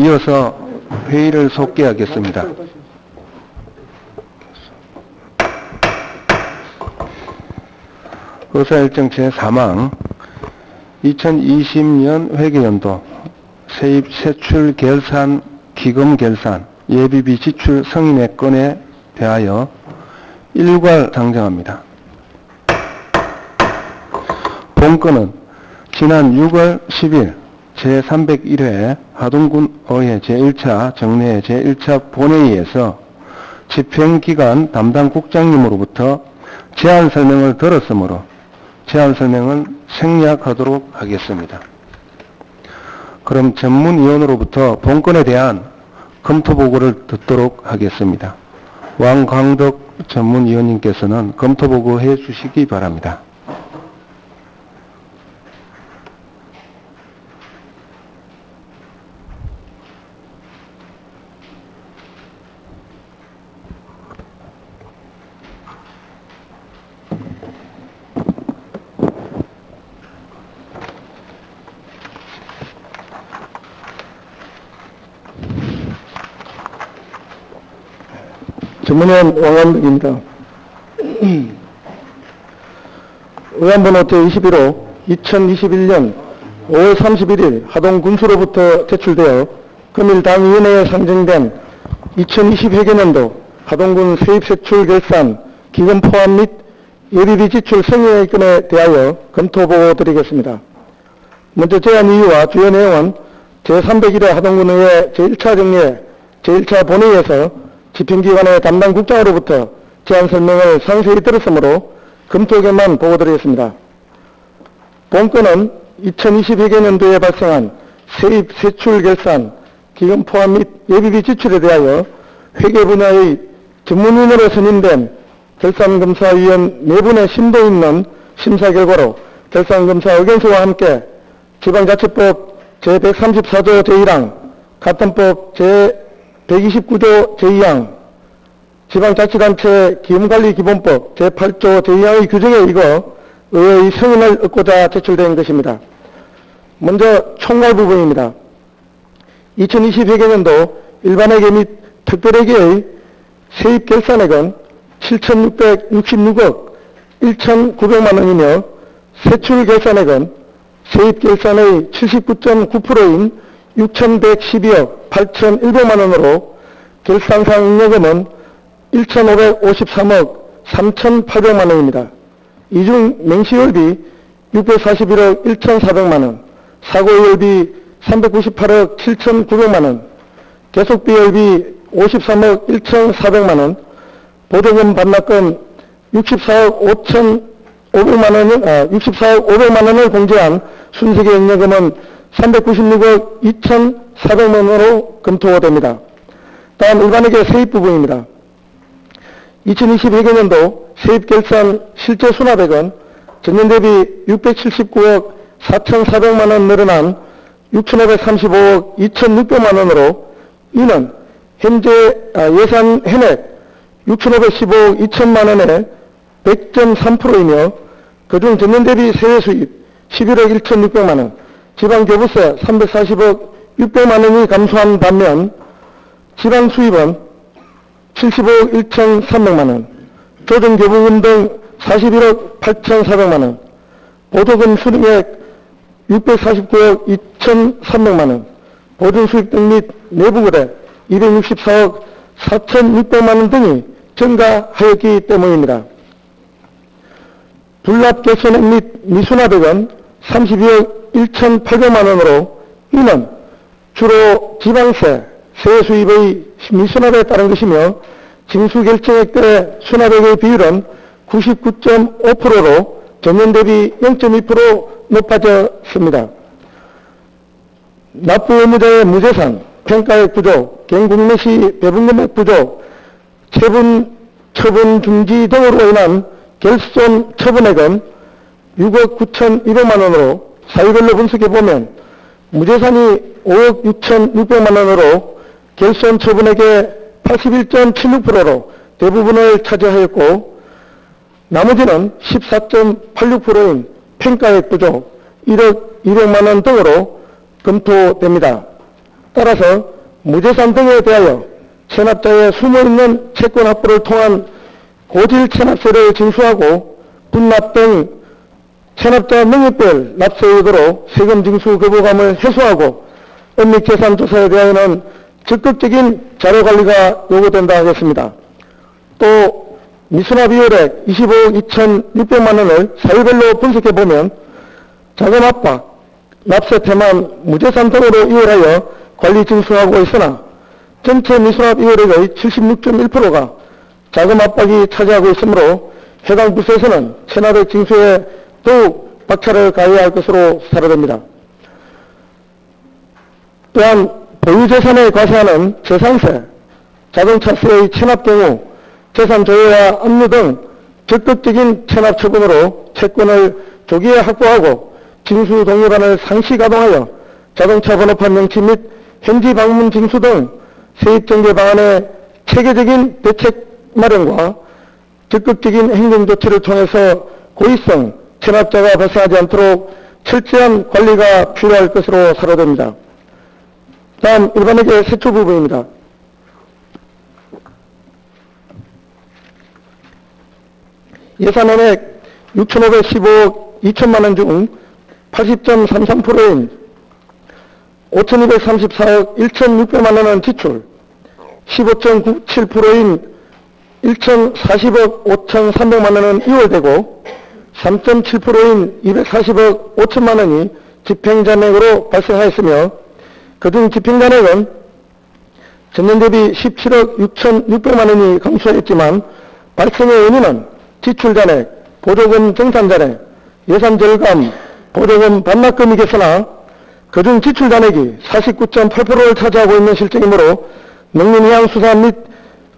이어서 회의를 속개하겠습니다. 의사일정 제4망 2020년 회계연도 세입 세출 결산 기금 결산 예비비 지출 승인의 건에 대하여 일괄 상정합니다. 본건은 지난 6월 10일 제301회 하동군 의회 제1차 정례 제1차 본회의에서 집행기관 담당 국장님으로부터 제안 설명을 들었으므로 제안 설명을 생략하도록 하겠습니다. 그럼 전문위원으로부터 본건에 대한 검토 보고를 듣도록 하겠습니다. 왕광덕 전문위원님께서는 검토 보고해 주시기 바랍니다. 문위원 왕원덕입니다. 의안번호 제21호 2021년 5월 31일 하동군수로부터 제출되어 금일 당위원회에 상정된 2020 회계년도 하동군 세입세출 결산 기금 포함 및 예비비 지출 건에 대하여 검토 보고 드리겠습니다. 먼저 제안 이유와 주요 내용은 제301회 하동군의회 제1차 정례 제1차 본회의에서 집행기관의 담당 국장으로부터 제안 설명을 상세히 들었으므로 검토에만 보고드리겠습니다. 본건은 2022년도에 발생한 세입 세출 결산, 기금 포함 및 예비비 지출에 대하여 회계 분야의 전문인으로 선임된 결산검사위원 4분의 심도 있는 심사 결과로 결산검사 의견서와 함께 지방자치법 제134조 제1항, 가점법 제 129조 제2항, 지방자치단체 기금관리기본법 제8조 제2항의 규정에 의거 의회의 승인을 얻고자 제출된 것입니다. 먼저 총괄 부분입니다. 2020회계년도 일반회계 및 특별회계의 세입 결산액은 7,666억 1,900만 원이며 세출 결산액은 세입 결산의 79.9%인 6,112억 8,100만 원으로 결산상 잉여금은 1,553억 3,800만 원입니다. 이중 맹시월비 641억 1,400만 원, 사고월비 398억 7,900만 원, 계속비월비 53억 1,400만 원, 보조금 반납금 64억 5,500만 원, 아, 64억 500만 원을 공제한 순세계 잉여금은 396억 2,400만 원으로 검토됩니다. 다음 일반회계 세입 부분입니다. 2022년도 세입 결산 실제 수납액은 전년 대비 679억 4,400만 원 늘어난 6,535억 2,600만 원으로 이는 현재 아, 예산 현액 6,515억 2천만 원의 100.3%이며 그중 전년 대비 세외 수입 11억 1,600만 원, 지방교부세 340억 600만 원이 감소한 반면 지방 수입은 75억 1,300만 원, 조정교부금 등 41억 8,400만 원, 보조금 수령액 649억 2,300만 원, 보증 수입 등및 내부 거래 264억 4,600만 원 등이 증가하였기 때문입니다. 불납 개선액 및 미수납액은 32억 1,800만 원으로 이는 주로 지방세, 세외 수입의 미수납에 따른 것이며 징수결정액 때 수납액의 비율은 99.5%로 전년 대비 0.2% 높아졌습니다. 납부 의무자의 무재산, 평가액 부족, 경국내시 배분금액 부족, 처분, 처분 중지 등으로 인한 결손 처분액은 6억 9,200만 원으로 사유별로 분석해 보면 무재산이 5억 6,600만 원으로 결손 처분액의 81.76%로 대부분을 차지하였고 나머지는 14.86%인 평가액 부족 1억 200만 원 등으로 검토됩니다. 따라서 무재산 등에 대하여 체납자의 숨어있는 채권 확보를 통한 고질 체납세를 징수하고 분납 등 체납자 능력별 납세 의도로 세금 징수 거부감을 해소하고 은닉 재산 조사에 대하여는 적극적인 자료 관리가 요구된다 하겠습니다. 또 미수납 이율액 25억 2,600만 원을 사유별로 분석해 보면 자금 압박, 납세 태만, 무재산 등으로 이율하여 관리 징수하고 있으나 전체 미수납 이율액의 76.1%가 자금 압박이 차지하고 있으므로 해당 부서에서는 체납액 징수에 더욱 박차를 가해야 할 것으로 사료됩니다. 또한 보유재산에 과세하는 재산세, 자동차세의 체납 경우 재산 조회와 압류 등 적극적인 체납 처분으로 채권을 조기에 확보하고 징수 동의반을 상시 가동하여 자동차 번호판 명치 및 현지 방문 징수 등 세입 정개 방안의 체계적인 대책 마련과 적극적인 행정 조치를 통해서 고의성 체납자가 발생하지 않도록 철저한 관리가 필요할 것으로 사료됩니다. 다음 일반회계 세초 부분입니다. 예산은액 6,515억 2천만 원 중 80.33%인 5,234억 1,600만 원은 지출, 15.97%인 1,040억 5,300만 원은 이월되고 3.7%인 240억 5천만 원이 집행잔액으로 발생하였으며 그중 집행잔액은 전년 대비 17억 6,600만 원이 감소했지만 발생의 원인은 지출잔액, 보조금 정산잔액, 예산 절감, 보조금 반납금이 겠으나 그중 지출잔액이 49.8%를 차지하고 있는 실정이므로 농림해양수산 및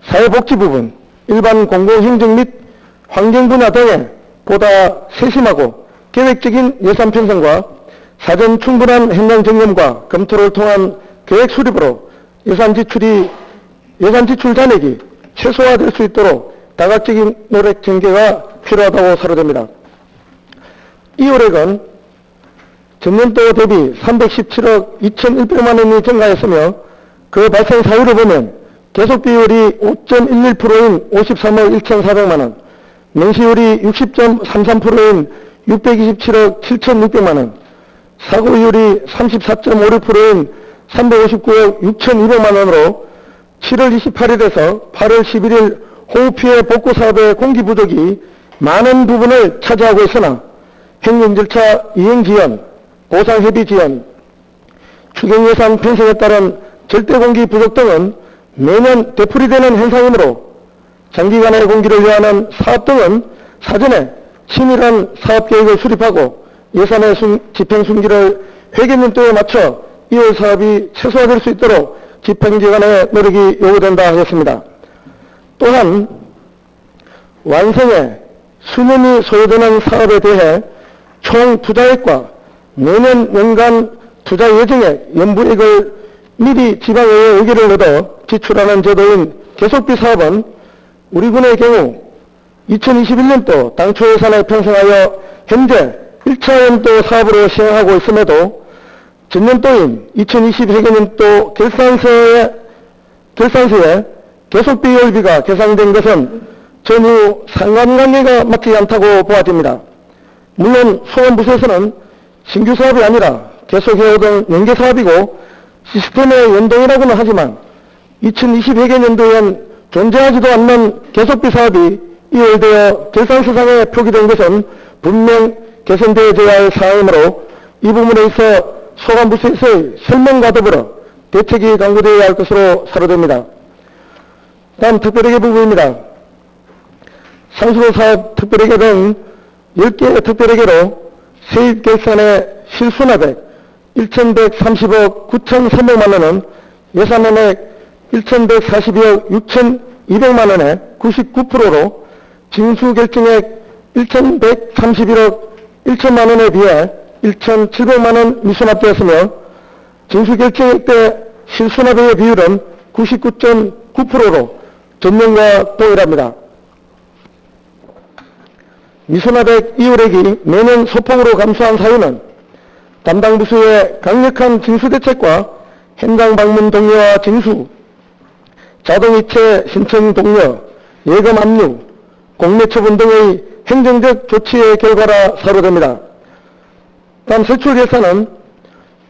사회복지 부분, 일반 공공행정 및 환경 분야 등에 보다 세심하고 계획적인 예산 편성과 사전 충분한 현장 점검과 검토를 통한 계획 수립으로 예산 지출이 예산 지출 잔액이 최소화될 수 있도록 다각적인 노력 전개가 필요하다고 사료됩니다. 이 올해는 전년도 대비 317억 2,100만 원이 증가했으며 그 발생 사유를 보면 계속 비율이 5.11%인 53억 1,400만 원, 명시율이 60.33%인 627억 7,600만 원, 사고율이 34.56%인 359억 6,200만 원으로 7월 28일에서 8월 11일 호우 피해 복구 사업의 공기 부족이 많은 부분을 차지하고 있으나 행정 절차 이행 지연, 보상 협의 지연, 추경 예산 편성에 따른 절대 공기 부족 등은 매년 되풀이되는 현상이므로 장기간의 공기를 위하는 사업 등은 사전에 치밀한 사업 계획을 수립하고 예산의 순- 집행 순기를 회계년도에 맞춰 2월 사업이 최소화될 수 있도록 집행기관의 노력이 요구된다 하겠습니다. 또한 완성에 수년이 소요되는 사업에 대해 총 투자액과 내년 연간 투자 예정액 연부액을 미리 지방의회 의결을 얻어 지출하는 제도인 계속비 사업은 우리 군의 경우 2021년도 당초 예산을 편성하여 현재 1차 연도 사업으로 시행하고 있음에도 전년도인 2022년도 결산서에 결산서에 계속비 열비가 계산된 것은 전후 상관관계가 맞지 않다고 보아집니다. 물론 소원부서에서는 신규 사업이 아니라 계속해오던 연계 사업이고 시스템의 연동이라고는 하지만 2022년도엔 존재하지도 않는 계속비 사업이 이월되어 결산서상에 표기된 것은 분명 개선되어야 할 사항이므로 이 부분에 있어 소관부서에서의 설명과 더불어 대책이 강구되어야 할 것으로 사료됩니다. 다음 특별회계 부분입니다. 상수도 사업 특별회계 등 10개의 특별회계로 세입 결산의 실수납액 1,130억 9,300만 원은 예산은액 1,142억 6,200만 원의 99%로 징수 결정액 1,131억 1천만 원에 비해 1,700만 원 미수납되었으며 징수 결정액 때 실수납액의 비율은 99.9%로 전년과 동일합니다. 미수납액 이율액이 매년 소폭으로 감소한 사유는 담당 부서의 강력한 징수 대책과 현장 방문 동료와 징수, 자동이체 신청 동료, 예금 압류, 공매 처분 등의 행정적 조치의 결과라 사료됩니다. 다음 세출 예산은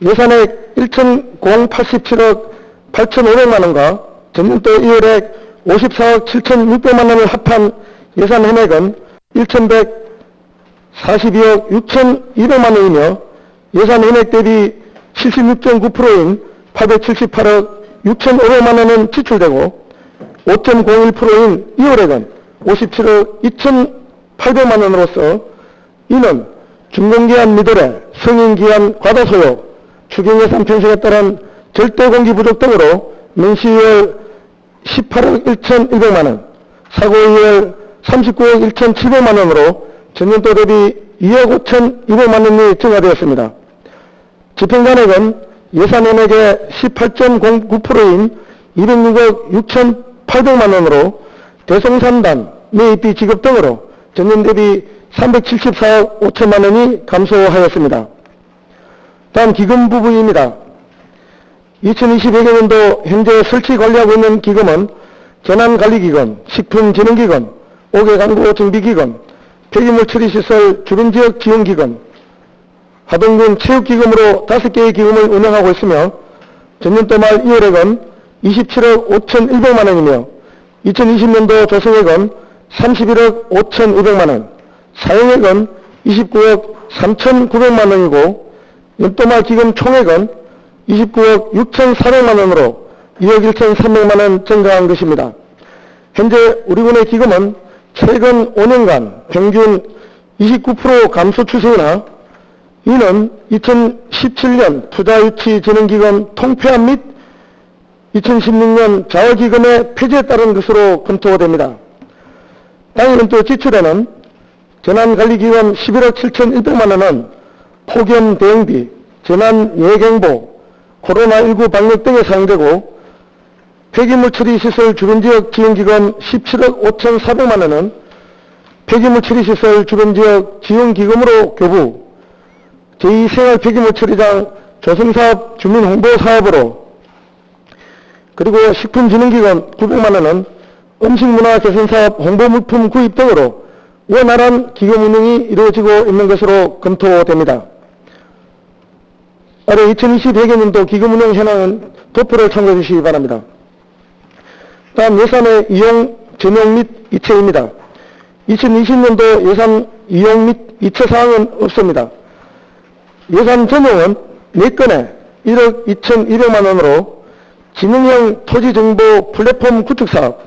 예산액 1,087억 8,500만 원과 전년도 2월액 54억 7,600만 원을 합한 예산 현액은 1,142억 6,200만 원이며 예산 현액 대비 76.9%인 878억 6,500만 원은 지출되고 5.01%인 2월액은 57억 2,800만 원으로서 이는 준공기한 미도래, 승인기한 과다 소요, 추경예산 편성에 따른 절대공기 부족 등으로 명시월 18억 1,100만 원, 사고이월 39억 1,700만 원으로 전년도 대비 2억 5,200만 원이 증가되었습니다. 집행관액은 예산연액의 18.09%인 206억 6,800만 원으로 대송산단, 매입비 지급 등으로 전년 대비 374억 5천만 원이 감소하였습니다. 다음 기금 부분입니다. 2022년도 현재 설치 관리하고 있는 기금은 재난관리기금, 식품진흥기금, 옥외광고 정비기금, 폐기물 처리시설 주변지역 지원기금, 하동군 체육기금으로 5개의 기금을 운영하고 있으며 전년도 말 2월액은 27억 5,100만 원이며 2020년도 조성액은 31억 5,200만 원, 사용액은 29억 3,900만 원이고 연도 말 기금 총액은 29억 6,400만 원으로 2억 1,300만 원 증가한 것입니다. 현재 우리 군의 기금은 최근 5년간 평균 29% 감소 추세이나 이는 2017년 투자유치진흥기금 통폐합 및 2016년 자원기금의 폐지에 따른 것으로 검토가 됩니다. 당연히 또 지출에는 재난관리기금 11억 7,100만 원은 폭염 대응비, 재난 예경보, 코로나19 방역 등에 사용되고 폐기물 처리 시설 주변 지역 지원기금 17억 5,400만 원은 폐기물 처리 시설 주변 지역 지원기금으로 교부, 제2생활 폐기물 처리장 조성사업 주민 홍보 사업으로 그리고 식품진흥기금 900만 원은 음식문화 개선사업 홍보물품 구입 등으로 원활한 기금 운영이 이루어지고 있는 것으로 검토됩니다. 아래 2020 회계년도 기금 운영 현황은 도표를 참고해 주시기 바랍니다. 다음 예산의 이용, 전용 및 이체입니다. 2020년도 예산 이용 및 이체 사항은 없습니다. 예산 전용은 4건에 1억 2,200만 원으로 지능형 토지정보 플랫폼 구축사업,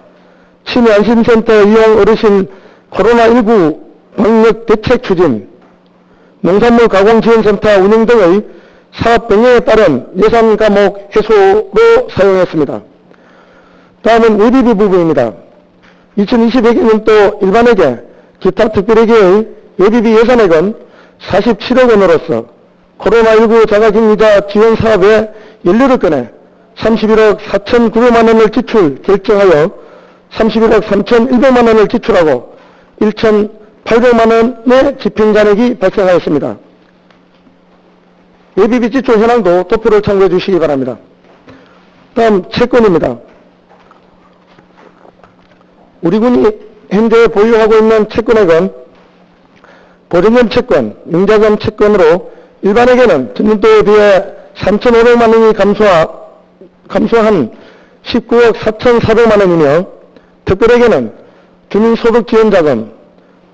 치매안심센터 이용 어르신 코로나19 방역 대책 추진, 농산물 가공지원센터 운영 등의 사업 병행에 따른 예산 과목 해소로 사용했습니다. 다음은 예비비 부분입니다. 2022년도 일반회계, 기타 특별회계의 예비비 예산액은 47억 원으로서 코로나19 자가격리자 지원 사업에 18건에 31억 4,900만 원을 지출 결정하여 31억 3,100만 원을 지출하고 1,800만 원의 집행잔액이 발생하였습니다. 예비비 지출 현황도 도표를 참고해 주시기 바랍니다. 다음 채권입니다. 우리 군이 현재 보유하고 있는 채권액은 보증금 채권, 융자금 채권으로 일반에게는 전년도에 비해 3,500만 원이 감소하, 감소한 19억 4,400만 원이며 특별에게는 주민소득지원자금,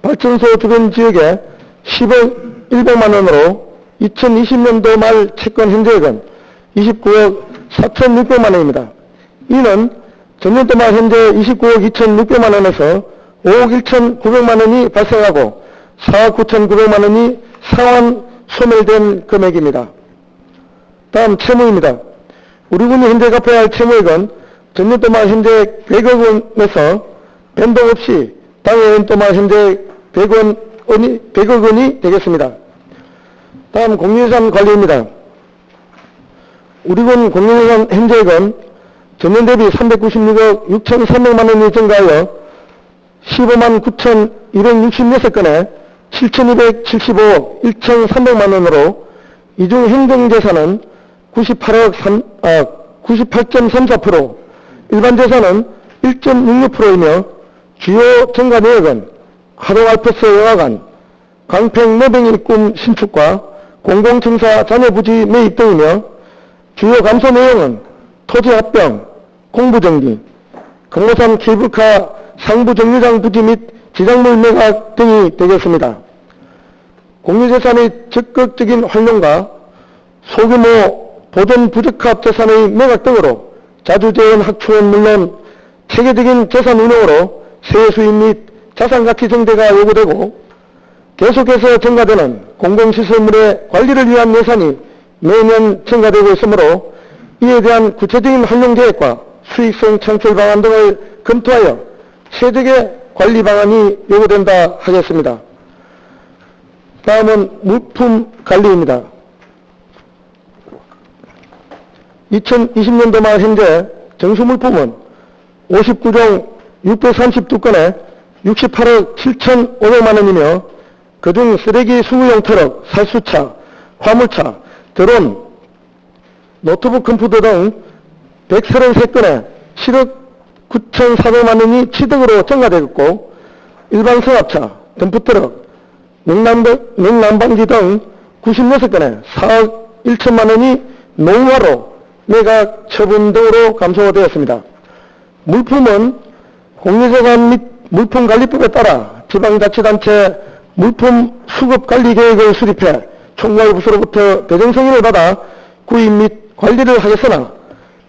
발전소 주변 지역에 10억 100만 원으로 2020년도 말 채권 현재액은 29억 4,600만 원입니다. 이는 전년도 말 현재 29억 2,600만 원에서 5억 1,900만 원이 발생하고 4억 9,900만 원이 상환 소멸된 금액입니다. 다음 채무입니다. 우리 군이 현재 갚아야 할 채무액은 전년도 말 현재 100억 원에서 변동 없이 당해 연도 말 현재 100원, 원이, 100억 원이 되겠습니다. 다음 공유예산 관리입니다. 우리 군 공유예산 현재액은 전년 대비 396억 6,300만 원이 증가하여 15만 9,266건에 7,275억 1,300만 원으로 이중 행정재산은 98억 3, 아, 98.34%, 일반 재산은 1.66%이며 주요 증가 내역은 하동 알프스 영화관, 강평 노병일 꿈 신축과 공공청사 자녀 부지 매입 등이며 주요 감소 내용은 토지 합병, 공부정비, 금호산 케이블카 상부 정류장 부지 및 지상물 매각 등이 되겠습니다. 공유재산의 적극적인 활용과 소규모 보존 부적합 재산의 매각 등으로 자주재원 확충은 물론 체계적인 재산 운용으로 세의 수입 및 자산 가치 증대가 요구되고 계속해서 증가되는 공공시설물의 관리를 위한 예산이 매년 증가되고 있으므로 이에 대한 구체적인 활용 계획과 수익성 창출 방안 등을 검토하여 체적의 관리 방안이 요구된다 하겠습니다. 다음은 물품 관리입니다. 2020년도 말 현재 정수물품은 59종 632건에 68억 7,500만 원이며 그중 쓰레기 20용 트럭, 살수차, 화물차, 드론, 노트북 컴퓨터 등 133건에 7억 9,400만 원이 취득으로 증가되었고 일반 승합차, 덤프트럭, 냉난방, 냉난방기 등 96건에 4억 1천만 원이 농화로 매각 처분 등으로 감소되었습니다. 물품은 공유재관 및 물품관리법에 따라 지방자치단체 물품 수급관리 계획을 수립해 총괄부서로부터 배정승인을 받아 구입 및 관리를 하겠으나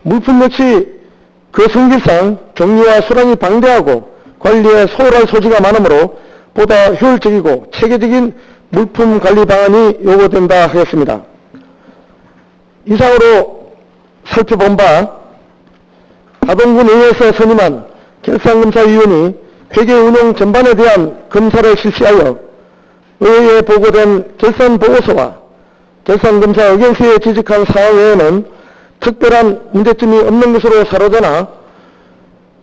물품 역시 그 성질상 종류와 수량이 방대하고 관리에 소홀할 소지가 많으므로 보다 효율적이고 체계적인 물품 관리 방안이 요구된다 하겠습니다. 이상으로 살펴본 바 하동군 의회에서 선임한 결산검사위원이 회계 운영 전반에 대한 검사를 실시하여 의회에 보고된 결산보고서와 결산검사 의견서에 지적한 사항 외에는 특별한 문제점이 없는 것으로 사로되나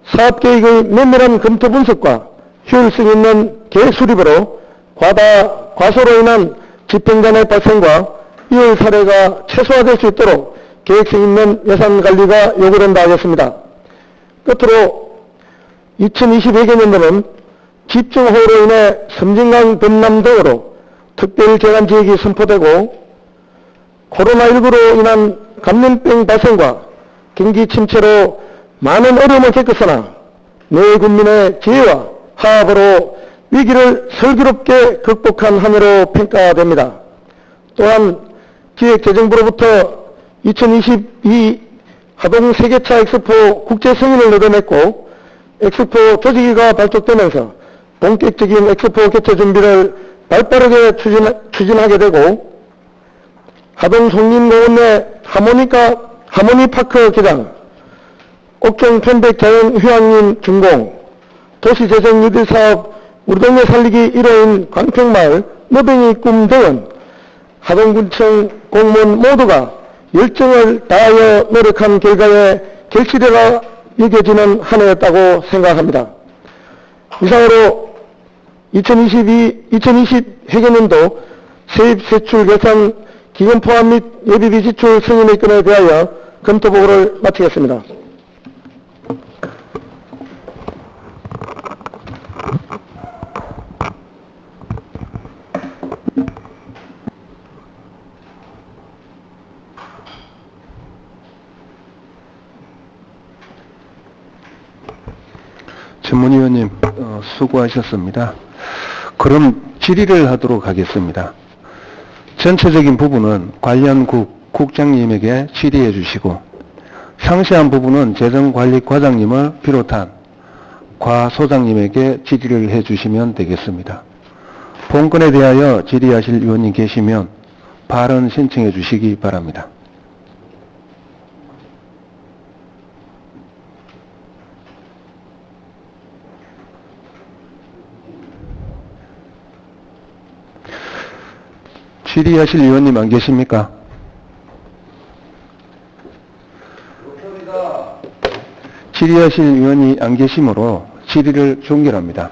사업계획의 면밀한 검토 분석과 효율성 있는 계획 수립으로 과다, 과소로 인한 집행간의 발생과 이월 사례가 최소화될 수 있도록 계획성 있는 예산 관리가 요구된다 하겠습니다. 끝으로 2022년도는 집중호우로 인해 섬진강 범람 등으로 특별재난지역이 선포되고 코로나19로 인한 감염병 발생과 경기 침체로 많은 어려움을 겪었으나 내 국민의 지혜와 화합으로 위기를 슬기롭게 극복한 한 해로 평가됩니다. 또한 기획재정부로부터 2022 하동 세계차 엑스포 국제 승인을 얻어냈고 엑스포 조직위가 발족되면서 본격적인 엑스포 개최 준비를 발빠르게 추진, 추진하게 되고 하동 송림공원 내 하모니카 하모니파크 기장 옥정 편백 자연 휴양림 준공 도시재생 뉴딜 사업 우리 동네 살리기 1호인 광평마을 너뱅이 꿈 등은 하동군청 공무원 모두가 열정을 다하여 노력한 결과에 결실이라 여겨지는 한 해였다고 생각합니다. 이상으로 2022, 2020 회계년도 세입 세출 계산 기금 포함 및 예비비 지출 승인의 건에 대하여 검토 보고를 마치겠습니다. 전문위원님 어, 수고하셨습니다. 그럼 질의를 하도록 하겠습니다. 전체적인 부분은 관련 국 국장님에게 질의해 주시고 상세한 부분은 재정관리과장님을 비롯한 과 소장님에게 질의를 해 주시면 되겠습니다. 본건에 대하여 질의하실 위원님 계시면 발언 신청해 주시기 바랍니다. 질의하실 위원님 안 계십니까? 질의하실 위원이 안 계시므로 질의를 종결합니다.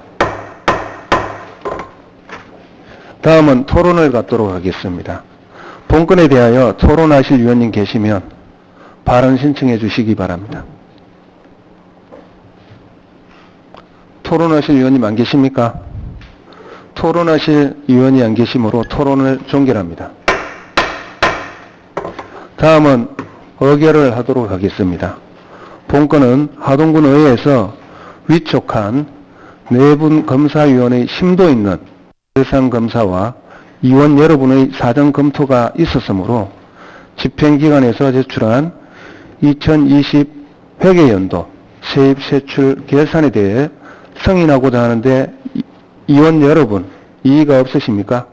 다음은 토론을 갖도록 하겠습니다. 본건에 대하여 토론하실 위원님 계시면 발언 신청해 주시기 바랍니다. 토론하실 의원님 안 계십니까? 토론하실 의원이 안 계시므로 토론을 종결합니다. 다음은 의결을 하도록 하겠습니다. 본건은 하동군 의회에서 위촉한 네 분 검사위원의 심도 있는 대상 검사와 위원 여러분의 사전 검토가 있었으므로 집행기관에서 제출한 2020 회계연도 세입 세출 결산에 대해 승인하고자 하는데 이- 위원 여러분 이의가 없으십니까?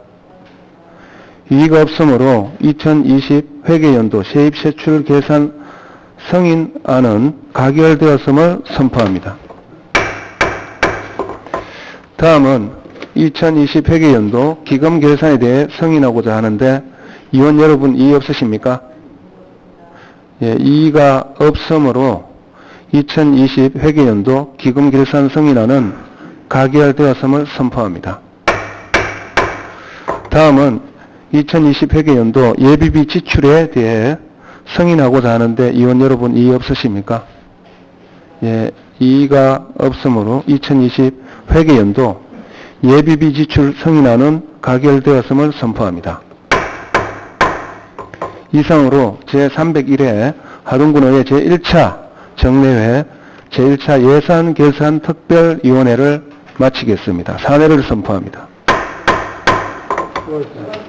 이의가 없으므로 2020 회계연도 세입 세출 계산 승인안은 가결되었음을 선포합니다. 다음은 2020 회계연도 기금 결산에 대해 승인하고자 하는데 위원 여러분 이의 없으십니까? 예, 이의가 없으므로 2020 회계연도 기금 결산 승인안은 가결 되었음을 선포합니다. 다음은 2020 회계연도 예비비 지출에 대해 승인하고자 하는데 위원 여러분 이의 없으십니까? 예, 이의가 없으므로 2020 회계연도 예비비 지출 승인안은 가결되었음을 선포합니다. 이상으로 제301회 하동군의회 제1차 정례회 제1차 예산 결산 특별위원회를 마치겠습니다. 사례를 선포합니다. 수고하셨습니다.